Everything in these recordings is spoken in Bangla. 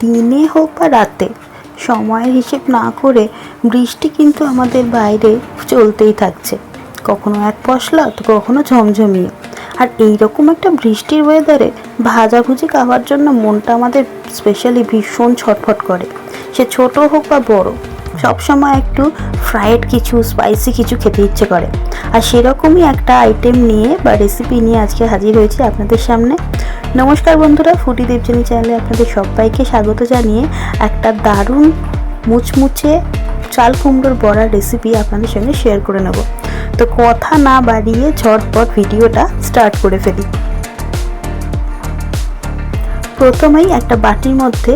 দিনে হোক বা রাতে, সময়ের হিসেব না করে বৃষ্টি কিন্তু আমাদের বাইরে চলতেই থাকছে। কখনো এক পশলা, তো কখনো ঝমঝমিয়ে। আর এইরকম একটা বৃষ্টির ওয়েদারে ভাজাভুজি খাওয়ার জন্য মনটা আমাদের স্পেশালি ভীষণ ছটফট করে। সে ছোট হোক বা বড়, সবসময় একটু ফ্রাইড কিছু স্পাইসি কিছু খেতে ইচ্ছে করে। আর সেরকমই একটা আইটেম নিয়ে বা রেসিপি নিয়ে আজকে হাজির হয়েছি আপনাদের সামনে। নমস্কার বন্ধুরা ফুটি দেবজানি চ্যানেলে আপনাদের সবাইকে স্বাগত জানিয়ে একটা দারুণ মুচমুচে চাল কুমড়োর বড়ার রেসিপি আপনাদের সঙ্গে শেয়ার করে নেব। তো কথা না বাড়িয়ে ঝটপট ভিডিওটা স্টার্ট করে ফেলি। প্রথমেই একটা বাটির মধ্যে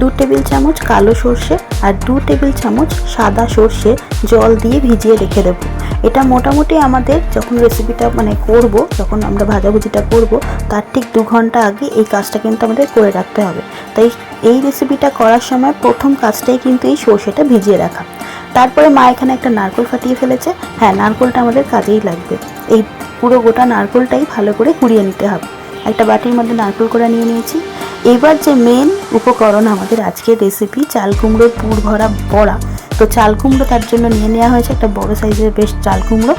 দু টেবিল চামচ কালো সর্ষে আর দু টেবিল চামচ সাদা সর্ষে জল দিয়ে ভিজিয়ে রেখে দেবো। এটা মোটামুটি আমাদের যখন রেসিপিটা মানে করব, যখন আমরা ভাজাভুজিটা করব, তার ঠিক দু ঘণ্টা আগে এই কাজটা কিন্তু আমাদের করে রাখতে হবে। তাই এই রেসিপিটা করার সময় প্রথম কাজটাই কিন্তু এই সর্ষেটা ভিজিয়ে রাখা। তারপরে মা এখানে একটা নারকোল ফাটিয়ে ফেলেছে। হ্যাঁ নারকোলটা আমাদের কাজেই লাগবে। এই পুরো গোটা নারকোলটাই ভালো করে কুড়িয়ে নিতে হবে। একটা বাটির মধ্যে নারকোল করে নিয়ে নিয়েছি। এবার যে মেন উপকরণ আমাদের আজকের রেসিপি চাল কুমড়োর পুর ভরা বড়া। তো চাল কুমড়ো তার জন্য নিয়ে নেওয়া হয়েছে একটা বড় সাইজের বেশ চাল কুমড়ো।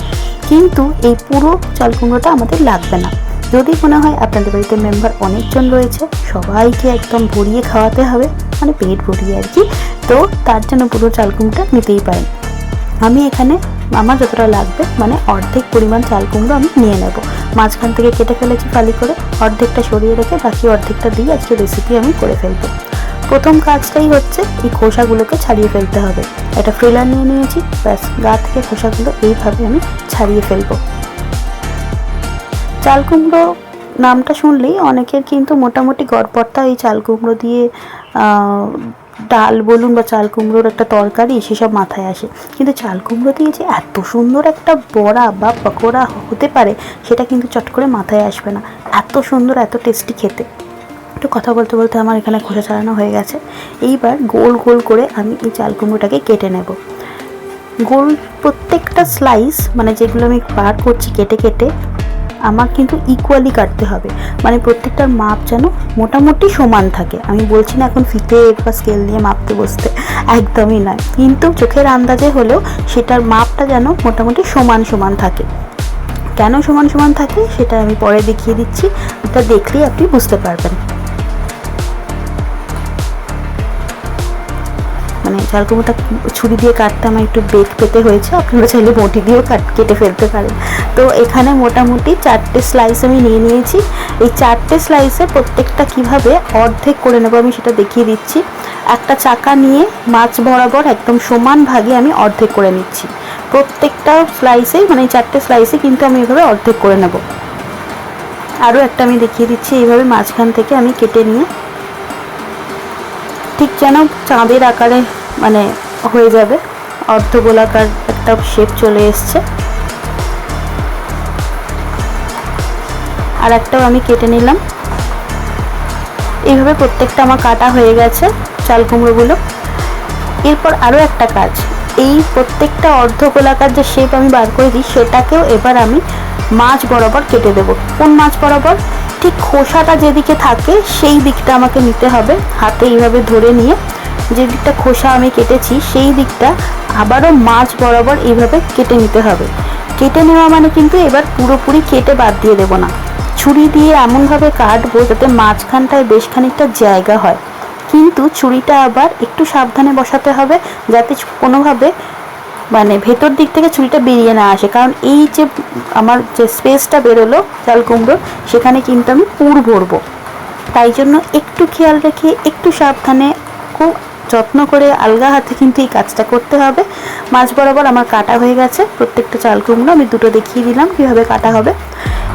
কিন্তু এই পুরো চাল কুমড়োটা আমাদের লাগবে না। যদি মনে হয় আপনাদের বাড়িতে মেম্বার অনেকজন রয়েছে, সবাইকে একদম ভরিয়ে খাওয়াতে হবে মানে পেট ভরিয়ে আর কি, তো তার জন্য পুরো চাল কুমড়োটা নিতেই পারেন। আমি এখানে আমার যতটা লাগবে মানে অর্ধেক পরিমাণ চাল কুমড়ো আমি নিয়ে নেব। মাঝখান থেকে কেটে ফেলেছি ফালি করে, অর্ধেকটা সরিয়ে রেখে বাকি অর্ধেকটা দিয়ে আজকে রেসিপি আমি করে ফেলব। প্রথম কাজটাই হচ্ছে এই খোসাগুলোকে ছাড়িয়ে ফেলতে হবে। একটা ফ্রিলার নিয়ে নিয়েছি, ব্যাস, গা থেকে খোসাগুলো এইভাবে আমি ছাড়িয়ে ফেলব। চাল কুমড়ো নামটা শুনলেই অনেকের কিন্তু মোটামুটি গড়পড়তা এই চাল কুমড়ো দিয়ে ডাল বলুন বা চাল কুমড়োর একটা তরকারি, সেসব মাথায় আসে। কিন্তু চাল কুমড়ো দিয়ে যে এত সুন্দর একটা বড়া বা পকোড়া হতে পারে, সেটা কিন্তু চট করে মাথায় আসবে না। এত সুন্দর, এত টেস্টি খেতে। একটু কথা বলতে বলতে আমার এখানে খোসা চালানো হয়ে গেছে। এইবার গোল গোল করে আমি এই চাল কুমড়োটাকে কেটে নেব। গোল প্রত্যেকটা স্লাইস মানে যেগুলো আমি বার করছি কেটে কেটে আমার কিন্তু ইকুয়ালি কাটতে হবে। মানে প্রত্যেকটার মাপ যেন মোটামুটি সমান থাকে। আমি বলছি না এখন ফিতে বা স্কেল নিয়ে মাপতে বসতে, একদমই নয়। কিন্তু চোখের আন্দাজে হলেও সেটার মাপটা যেন মোটামুটি সমান সমান থাকে। কেন সমান সমান থাকে সেটা আমি পরে দেখিয়ে দিচ্ছি। এটা দেখলেই আপনি বুঝতে পারবেন। মানে চাল কুমড়োটা ছুরি দিয়ে কাটতে আমার একটু বেগ পেতে হয়েছে, আপনারা চাইলে বটি দিয়েও কাট, কেটে ফেলতে পারেন। তো এখানে মোটামুটি চারটে স্লাইস আমি নিয়ে নিয়েছি। এই চারটে স্লাইসে প্রত্যেকটা কীভাবে অর্ধেক করে নেব আমি সেটা দেখিয়ে দিচ্ছি। একটা চাকা নিয়ে মাছ বরাবর একদম সমান ভাগে আমি অর্ধেক করে নিচ্ছি। প্রত্যেকটা স্লাইসেই মানে চারটে স্লাইসে কিন্তু আমি এভাবে অর্ধেক করে নেব। আরও একটা আমি দেখিয়ে দিচ্ছি, এইভাবে মাঝখান থেকে আমি কেটে নিয়ে, ঠিক যেন চাঁদের আকারে মানে হয়ে যাবে। অর্ধ গোলাকার একটা শেপ চলে এসছে। আর একটাও আমি কেটে নিলাম। এইভাবে প্রত্যেকটা আমার কাটা হয়ে গেছে চাল কুমড়োগুলো। এরপর আরও একটা কাজ। এই প্রত্যেকটা অর্ধ গোলাকার যে শেপ আমি বার করে দিই, সেটাকেও এবার আমি মাছ বরাবর কেটে দেবো। কোন মাছ বরাবর? ঠিক খোসাটা যেদিকে থাকে, সেই দিকটা আমাকে নিতে হবে। হাতে এইভাবে ধরে নিয়ে যে দিকটা খোসা আমি কেটেছি, সেই দিকটা আবারও মাছ বরাবর এইভাবে কেটে নিতে হবে। কেটে নেওয়া মানে কিন্তু এবার পুরোপুরি কেটে বাদ দিয়ে দেবো না। ছুরি দিয়ে এমনভাবে কাটবো যাতে মাঝখানটায় বেশ খানিকটা জায়গা হয়। কিন্তু ছুরিটা আবার একটু সাবধানে বসাতে হবে যাতে কোনোভাবে মানে ভেতর দিক থেকে ছুরিটা বেরিয়ে না আসে। কারণ এই যে আমার যে স্পেসটা বেরোলো চাল কুমড়োর, সেখানে কিন্তু আমি পুর ভরবো। তাই জন্য একটু খেয়াল রেখে একটু সাবধানে যত্ন করে আলগা হাতে কিন্তু এই কাজটা করতে হবে। মাছ বরাবর আমার কাটা হয়ে গেছে, প্রত্যেকটা চাল কুমড়ো আমি দুটো দেখিয়ে দিলাম কীভাবে কাটা হবে।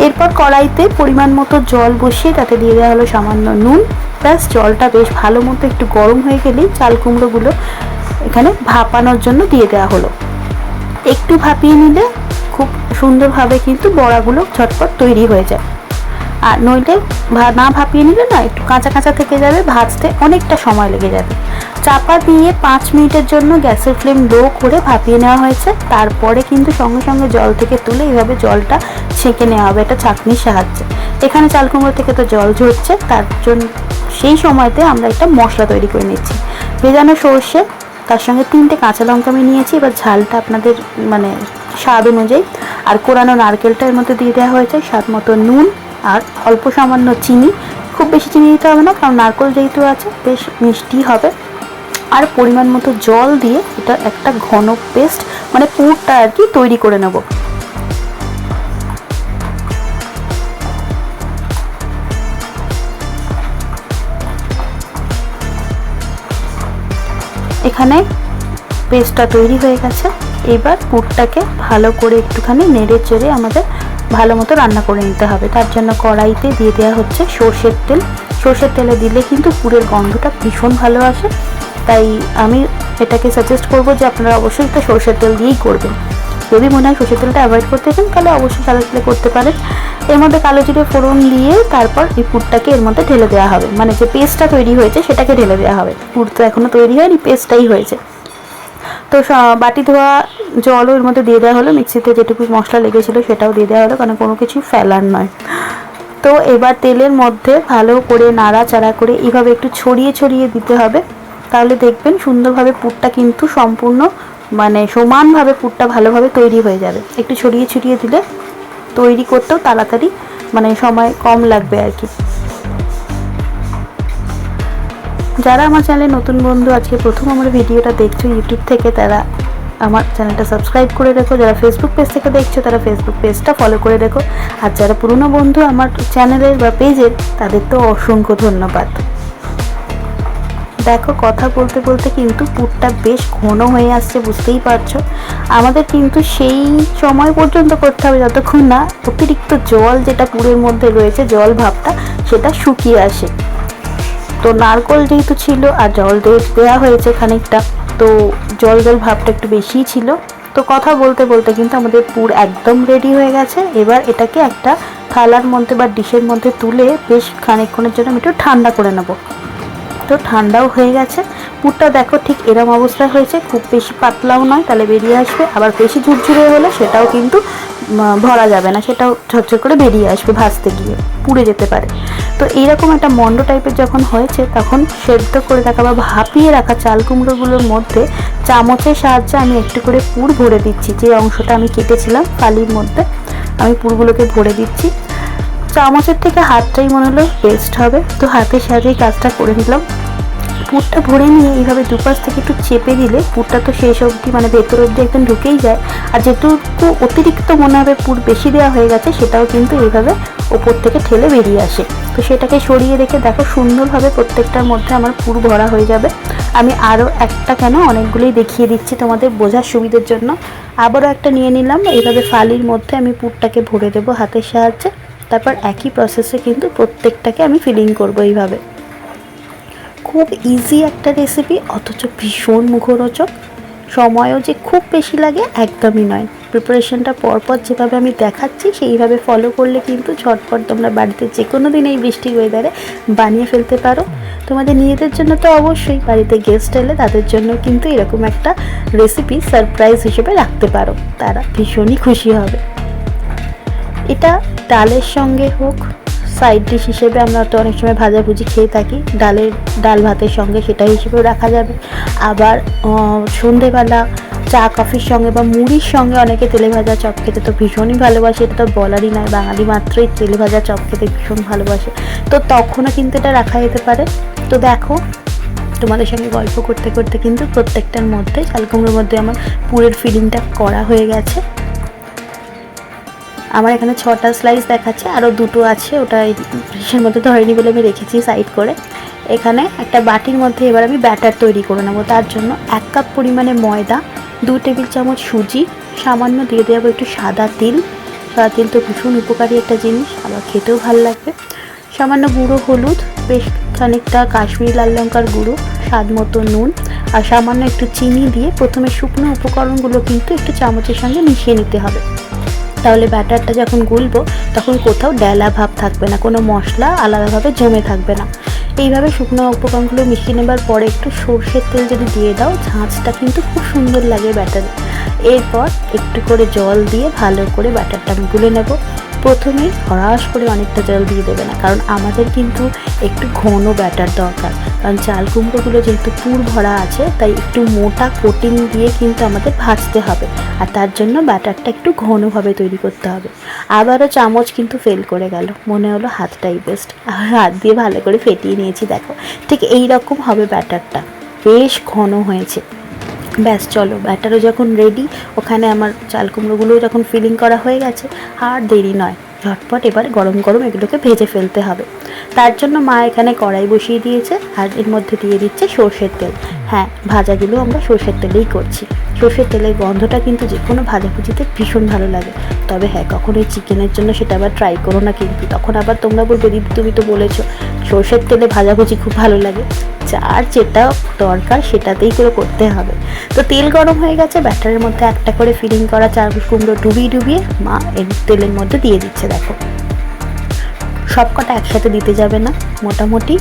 এরপর কড়াইতে পরিমাণ মতো জল বসিয়ে তাতে দিয়ে দেওয়া হলো সামান্য নুন। প্লাস জলটা বেশ ভালো মতো একটু গরম হয়ে গেলেই চাল কুমড়োগুলো এখানে ভাপানোর জন্য দিয়ে দেওয়া হলো। একটু ভাপিয়ে নিলে খুব সুন্দরভাবে কিন্তু বড়াগুলো ঝটপট তৈরি হয়ে যায়। আর নইলে না ভাপিয়ে নিলে না একটু কাঁচা কাঁচা থেকে যাবে, ভাজতে অনেকটা সময় লেগে যাবে। চাপা দিয়ে পাঁচ মিনিটের জন্য গ্যাসের ফ্লেম লো করে ভাপিয়ে নেওয়া হয়েছে। তারপরে কিন্তু সঙ্গে সঙ্গে জল থেকে তুলে এইভাবে জলটা ছেঁকে নেওয়া হবে এটা চাটনির সাহায্যে। এখানে চাল কুমড়ো থেকে তো জল ঝরছে, তার জন্য সেই সময়তে আমরা একটা মশলা তৈরি করে নিচ্ছি। ভেজানো সর্ষে, তার সঙ্গে তিনটে কাঁচা লঙ্কা আমি নিয়েছি, এবার ঝালটা আপনাদের মানে স্বাদ অনুযায়ী। আর কোরানো নারকেলটা এর মধ্যে দিয়ে দেওয়া হয়েছে, স্বাদ মতো নুন আর অল্প সামান্য চিনি। খুব বেশি চিনি দিতে হবে না, কারণ নারকেল যেহেতু আছে, বেশ মিষ্টি হবে। আর পরিমাণ মতো জল দিয়ে এটা একটা ঘন পেস্ট মানে পুরটা আর কি তৈরি করে নেব। এখানে পেস্টটা তৈরি হয়ে গেছে। এবার পুরটাকে ভালো করে একটুখানি নেড়ে চেড়ে আমাদের ভালো মতো রান্না করে নিতে হবে। তার জন্য কড়াইতে দিয়ে দেওয়া হচ্ছে সর্ষের তেল। সর্ষের তেলে দিলে কিন্তু পুরের গন্ধটা ভীষণ ভালো আসে। তাই আমি এটাকে সাজেস্ট করব যে আপনারা অবশ্যই একটা সরষের তেল দিয়েই করবেন। যদি মনে হয় সরষের তেলটা অ্যাভয়েড করতে চান, তাহলে অবশ্যই সাদা তেলে করতে পারেন। এর মধ্যে কালো জিরে ফোড়ন দিয়ে তারপর এই পুরটাকে এর মধ্যে ঢেলে দেওয়া হবে। মানে যে পেস্টটা তৈরি হয়েছে, সেটাকে ঢেলে দেওয়া হবে। পুর তো এখনও তৈরি হয়নি, পেস্টটাই হয়েছে। তো বাটি ধোয়া জলও এর মধ্যে দিয়ে দেওয়া হলো। মিক্সিতে যেটুকু মশলা লেগেছিলো সেটাও দিয়ে দেওয়া হলো, কারণ কোনো কিছু ফেলার নয়। তো এবার তেলের মধ্যে ভালো করে নাড়াচাড়া করে এইভাবে একটু ছড়িয়ে ছড়িয়ে দিতে হবে। তাহলে দেখবেন সুন্দরভাবে পুরটা কিন্তু সম্পূর্ণ মানে সমানভাবে পুরটা ভালোভাবে তৈরি হয়ে যাবে। একটু ছড়িয়ে ছড়িয়ে দিলে তৈরি করতেও তাড়াতাড়ি মানে সময় কম লাগবে আর কি। যারা আমার চ্যানেলে নতুন বন্ধু, আজকে প্রথম আমার ভিডিওটা দেখছ ইউটিউব থেকে, তারা আমার চ্যানেলটা সাবস্ক্রাইব করে রেখো। যারা ফেসবুক পেজ থেকে দেখছ, তারা ফেসবুক পেজটা ফলো করে রেখো। আর যারা পুরনো বন্ধু আমার চ্যানেলের বা পেজের তাদের তো অসংখ্য ধন্যবাদ। দেখো, কথা বলতে বলতে কিন্তু পুরটা বেশ ঘন হয়ে আসছে, বুঝতেই পারছ। আমাদের কিন্তু সেই সময় পর্যন্ত করতে হবে, যতক্ষণ না অতিরিক্ত জল যেটা পুরের মধ্যে রয়েছে, জল ভাবটা, সেটা শুকিয়ে আসে। তো নারকল যেহেতু ছিল আর জল দেওয়া হয়েছে খানিকটা, তো জল জল ভাবটা একটু বেশিই ছিল। তো কথা বলতে বলতে কিন্তু আমাদের পুর একদম রেডি হয়ে গেছে। এবার এটাকে একটা থালার মধ্যে বা ডিশের মধ্যে তুলে বেশ খানিকক্ষণের জন্য আমি একটু ঠান্ডা করে নেব। তো ঠান্ডাও হয়ে গেছে। পুরটা দেখো ঠিক এরম অবস্থায় হয়েছে, খুব বেশি পাতলাও নয়, তাহলে বেরিয়ে আসবে। আবার বেশি ঝুরঝুরে হলে সেটাও কিন্তু ভরা যাবে না, সেটাও ঝরঝর করে বেরিয়ে আসবে ভাজতে গিয়ে, পুড়ে যেতে পারে। তো এইরকম একটা মন্ড টাইপের যখন হয়েছে, তখন সেদ্ধ করে রাখা বা ভাপিয়ে রাখা চাল কুমড়োগুলোর মধ্যে চামচের সাহায্যে আমি একটু করে পুর ভরে দিচ্ছি। যে অংশটা আমি কেটেছিলাম ফালির মধ্যে, আমি পুরগুলোকে ভরে দিচ্ছি। চামচের থেকে হাতটাই মনে হলো বেস্ট হবে। তো হাতের সাহায্যেই কাজটা করে দিলাম পুরটা ভরে নিয়ে এইভাবে দুপাশ থেকে একটু চেপে দিলে পুরটা তো শেষ অবধি মানে ভেতর অবধি একদম ঢুকেই যায়। আর যেটুকু অতিরিক্ত মনে হবে পুর বেশি দেওয়া হয়ে গেছে, সেটাও কিন্তু এইভাবে ওপর থেকে ঠেলে বেরিয়ে আসে। তো সেটাকে সরিয়ে রেখে দেখো সুন্দরভাবে প্রত্যেকটার মধ্যে আমার পুর ভরা হয়ে যাবে। আমি আরও একটা কেন অনেকগুলোই দেখিয়ে দিচ্ছি তোমাদের বোঝার সুবিধের জন্য। আবারও একটা নিয়ে নিলাম। এইভাবে ফালির মধ্যে আমি পুরটাকে ভরে দেবো হাতের সাহায্যে। তারপর একই প্রসেসে কিন্তু প্রত্যেকটাকে আমি ফিলিং করব এইভাবে। খুব ইজি একটা রেসিপি অথচ ভীষণ মুখরোচক। সময়ও যে খুব বেশি লাগে একদমই নয়। প্রিপারেশনটা পরপর যেভাবে আমি দেখাচ্ছি, সেইভাবে ফলো করলে কিন্তু ঝটপট তোমরা বাড়িতে যে কোনো দিন এই বৃষ্টির ওয়েদারে বানিয়ে ফেলতে পারো। তোমাদের নিজেদের জন্য তো অবশ্যই বাড়িতে গেস্ট এলে তাদের জন্য কিন্তু এরকম একটা রেসিপি সারপ্রাইজ হিসেবে রাখতে পারো। তারা ভীষণই খুশি হবে। এটা ডালের সঙ্গে হোক সাইড ডিশ হিসেবে আমরা তো অনেক সময় ভাজাভুজি খেয়ে থাকি, ডালের, ডাল ভাতের সঙ্গে সেটা হিসেবেও রাখা যাবে। আবার সন্ধেবেলা চা কফির সঙ্গে বা মুড়ির সঙ্গে অনেকে তেলে ভাজা চপ খেতে তো ভীষণই ভালোবাসে, এটা তো বলারই নয়, বাঙালি মাত্রই তেলে ভাজা চপ খেতে ভীষণ ভালোবাসে। তো তখনও কিন্তু এটা রাখা যেতে পারে। তো দেখো, তোমাদের সঙ্গে গল্প করতে করতে কিন্তু প্রত্যেকটার মধ্যে, চালকুমড়োর মধ্যে আমার পুরের ফিলিংটা করা হয়ে গেছে। আমার এখানে ছটা স্লাইস দেখাচ্ছে আরও দুটো আছে, ওটা ডিশের মধ্যে ধরেনি বলে আমি রেখেছি সাইড করে। এখানে একটা বাটির মধ্যে এবার আমি ব্যাটার তৈরি করে নেব, তার জন্য এক কাপ পরিমাণে ময়দা, দু টেবিল চামচ সুজি, সামান্য দিয়ে দেওয়া একটু সাদা তিল। সাদা তিল তো ভীষণ উপকারী একটা জিনিস আবার খেতেও ভালো লাগবে। সামান্য গুঁড়ো হলুদ, বেশ খানিকটা কাশ্মীরি লাল লঙ্কার গুঁড়ো, স্বাদ মতো নুন, আর সামান্য একটু চিনি দিয়ে প্রথমে শুকনো উপকরণগুলো কিন্তু একটু চামচের সঙ্গে মিশিয়ে নিতে হবে। তাহলে ব্যাটারটা যখন গুলবো, তখন কোথাও ডেলা ভাব থাকবে না, কোনো মশলা আলাদাভাবে জমে থাকবে না। এইভাবে শুকনো উপকরণগুলো মিশিয়ে নেবার পরে একটু সর্ষের তেল যদি দিয়ে দাও ঝাঁচটা কিন্তু খুব সুন্দর লাগে ব্যাটারে। এরপর একটু করে জল দিয়ে ভালো করে ব্যাটারটা আমি গুলে নেব। প্রথমেই হরাস করে অনেকটা জল দিয়ে দেবে না, কারণ আমাদের কিন্তু একটু ঘন ব্যাটার দরকার। কারণ চাল কুমড়োগুলো যেহেতু পুর ভরা আছে, তাই একটু মোটা কোটিং দিয়ে কিন্তু আমাদের ভাজতে হবে। আর তার জন্য ব্যাটারটা একটু ঘনভাবে তৈরি করতে হবে। আবারও চামচ কিন্তু ফেল করে গেল। মনে হলো হাতটাই বেস্ট হাত দিয়ে ভালো করে ফেটিয়ে নিয়েছি, দেখো। ঠিক এই রকম হবে ব্যাটারটা। বেশ ঘন হয়েছে। ব্যাস, চলো, ব্যাটারও যখন রেডি ওখানে আমার চাল কুমড়োগুলোও যখন ফিলিং করা হয়ে গেছে, আর দেরি নয়, ঝটপট এবার গরম গরম এগুলোকে ভেজে ফেলতে হবে। তার জন্য মা এখানে কড়াই বসিয়ে দিয়েছে আর এর মধ্যে দিয়ে দিচ্ছে সর্ষের তেল। হ্যাঁ ভাজাগুলো আমরা সর্ষের তেলেই করছি। সর্ষের তেলের গন্ধটা কিন্তু যে কোনো ভাজাভুজিতে ভীষণ ভালো লাগে। তবে হ্যাঁ কখনোই চিকেনের জন্য সেটা আবার ট্রাই করো না কিন্তু তখন আবার তোমরা বলবে দিদি তুমি তো বলেছ, সর্ষের তেলে ভাজাভুজি খুব ভালো লাগে। যার যেটা দরকার সেটাতেই করে করতে হবে। তো তেল গরম হয়ে গেছে, ব্যাটারের মধ্যে একটা করে ফিলিং করা চার কুমড়ো ডুবিয়ে ডুবিয়ে মা এর তেলের মধ্যে দিয়ে দিচ্ছে, দেখো। সব কটা একসাথে দিতে যাবে না, মোটামুটি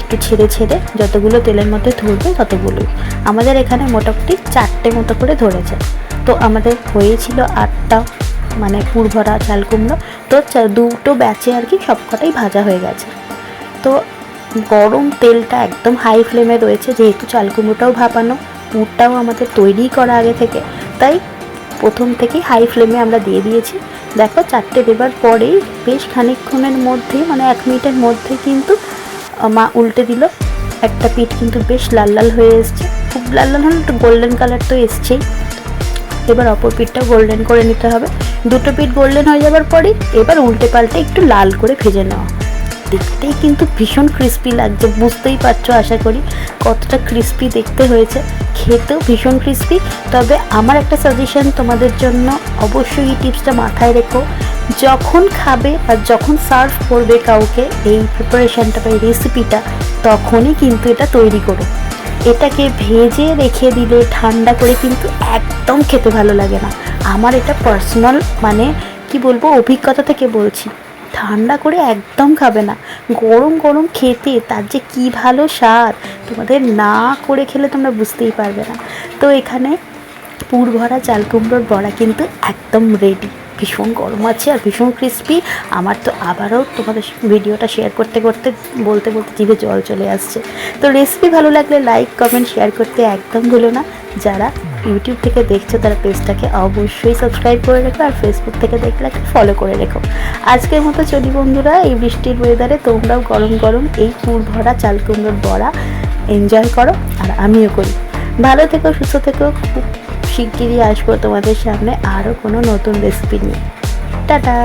একটু ছেড়ে ছেড়ে যতগুলো তেলের মধ্যে ধরবে ততগুলোই আমাদের এখানে মোটামুটি চারটে মতো করে ধরেছে। তো আমাদের হয়েছিল আটটা মানে পুরভরা চাল কুমড়ো তো দুটো ব্যাচে আর কি সব কটাই ভাজা হয়ে গেছে। তো গরম তেলটা একদম হাই ফ্লেমে রয়েছে, যেহেতু চাল কুমড়োটাও ভাপানো, পুরটাও আমাদের তৈরি করা আগে থেকে, তাই প্রথম থেকেই হাই ফ্লেমে আমরা দিয়ে দিয়েছি। দেখো, চারটে দেবার পরেই বেশ খানিকক্ষণের মধ্যে মানে এক মিনিটের মধ্যে কিন্তু মা উল্টে দিল। একটা পিঠ কিন্তু বেশ লাল লাল হয়ে এসছে। খুব লাল লাল হলে একটু গোল্ডেন কালার তো এসছেই। এবার অপর পিঠটা গোল্ডেন করে নিতে হবে। দুটো পিঠ গোল্ডেন হয়ে যাবার পরেই এবার উল্টে পাল্টে একটু লাল করে ভেজে নেওয়া দেখতেই কিন্তু ভীষণ ক্রিস্পি লাগছে, বুঝতেই পারছ আশা করি কতটা ক্রিস্পি দেখতে হয়েছে। খেতেও ভীষণ ক্রিস্পি তবে আমার একটা সাজেশন তোমাদের জন্য, অবশ্যই এই টিপসটা মাথায় রেখো। যখন খাবে আর যখন সার্ভ করবে কাউকে এই প্রিপারেশনটা বা এই রেসিপিটা তখনই কিন্তু এটা তৈরি করো। এটাকে ভেজে রেখে দিলে ঠান্ডা করে কিন্তু একদম খেতে ভালো লাগে না। আমার এটা পার্সোনাল মানে কি বলব, অভিজ্ঞতা থেকে বলছি। ঠান্ডা করে একদম খাবে না। গরম গরম খেতে তার যে কি ভালো স্বাদ, তোমাদের না করে খেলে তোমরা বুঝতেই পারবে না। তো এখানে পুর ভরা চাল কুমড়োর বড়া কিন্তু একদম রেডি ভীষণ গরম আছে আর ভীষণ ক্রিস্পি আমার তো আবারও তোমাদের ভিডিওটা শেয়ার করতে করতে, বলতে বলতে জিভে জল চলে আসছে। তো রেসিপি ভালো লাগলে লাইক কমেন্ট শেয়ার করতে একদম ভুলো না। যারা ইউটিউব থেকে দেখছ তারা পেজটাকে অবশ্যই সাবস্ক্রাইব করে রেখো আর ফেসবুক থেকে দেখলে ফলো করে রেখো। আজকের মতো চলি বন্ধুরা, এই বৃষ্টির ওয়েদারে তোমরাও গরম গরম এই পুর ভরা চাল কুমড়োর বড়া এনজয় করো আর আমিও করি। ভালো থেকো, সুস্থ থেকো, খুব শিগগিরই আসব তোমাদের সামনে আরও কোনো নতুন রেসিপি নিয়ে। টাটা!